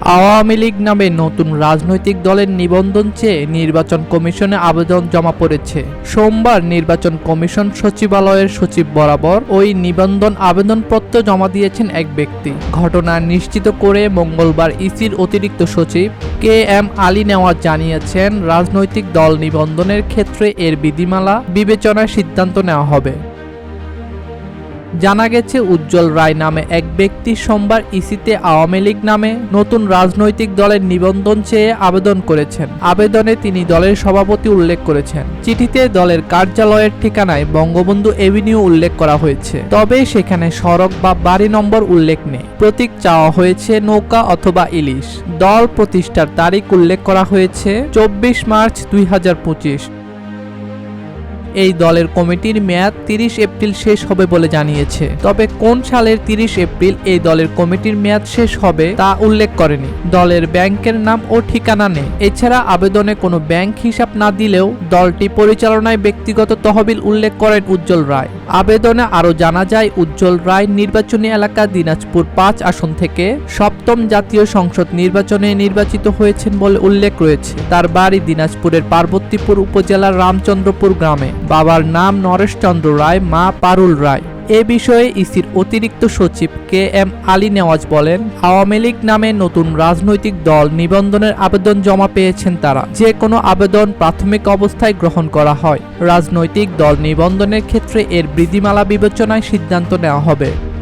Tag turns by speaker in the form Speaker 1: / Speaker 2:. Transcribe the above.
Speaker 1: আওয়ামী লীগ নামে নতুন রাজনৈতিক দলের নিবন্ধন চেয়ে নির্বাচন কমিশনে আবেদন জমা পড়েছে। সোমবার নির্বাচন কমিশন সচিবালয়ের সচিব বরাবর ওই নিবন্ধন আবেদনপত্র জমা দিয়েছেন এক ব্যক্তি। ঘটনা নিশ্চিত করে মঙ্গলবার ইসির অতিরিক্ত সচিব কে এম আলী নেওয়াজ জানিয়েছেন, রাজনৈতিক দল নিবন্ধনের ক্ষেত্রে এর বিধিমালা বিবেচনায় সিদ্ধান্ত নেওয়া হবে। জানা গেছে, উজ্জ্বল রায় নামে এক ব্যক্তি সোমবার ইসিতে আওয়ামী লীগ নামে নতুন রাজনৈতিক দলের নিবন্ধন চেয়ে আবেদন করেছেন। আবেদনে তিনি দলের সভাপতি উল্লেখ করেছেন। চিঠিতে দলের কার্যালয়ের ঠিকানায় বঙ্গবন্ধু এভিনিউ উল্লেখ করা হয়েছে। তবে সেখানে সড়ক বা বাড়ি নম্বর উল্লেখ নেই। প্রতীক চাওয়া হয়েছে নৌকা অথবা ইলিশ। দল প্রতিষ্ঠার তারিখ উল্লেখ করা হয়েছে চব্বিশ মার্চ দুই হাজার পঁচিশ। এই দলের কমিটির মেয়াদ তিরিশ এপ্রিল শেষ হবে বলে জানিয়েছে। তবে কোন সালের তিরিশ এপ্রিল এই দলের কমিটির মেয়াদ শেষ হবে তা উল্লেখ করেনি। দলের ব্যাংকের নাম ও ঠিকানা নেই। এছাড়া আবেদনে কোনো ব্যাংক হিসাব না দিলেও দলটি পরিচালনায় ব্যক্তিগত তহবিল উল্লেখ করেন উজ্জ্বল রায়। আবেদনে আরও জানা যায়, উজ্জ্বল রায় নির্বাচনী এলাকা দিনাজপুর পাঁচ আসন থেকে সপ্তম জাতীয় সংসদ নির্বাচনে নির্বাচিত হয়েছেন বলে উল্লেখ রয়েছে। তার বাড়ি দিনাজপুরের পার্বতীপুর উপজেলার রামচন্দ্রপুর গ্রামে। বাবার নাম নরেশচন্দ্র রায়, মা পারুল রায়। এ বিষয়ে ইসির অতিরিক্ত সচিব কে এম আলী নেওয়াজ বলেন, আওয়ামী লীগ নামে নতুন রাজনৈতিক দল নিবন্ধনের আবেদন জমা পেয়েছেন তারা। যে কোনো আবেদন প্রাথমিক অবস্থায় গ্রহণ করা হয়। রাজনৈতিক দল নিবন্ধনের ক্ষেত্রে এর বিধিমালা বিবেচনায় সিদ্ধান্ত নেওয়া হবে।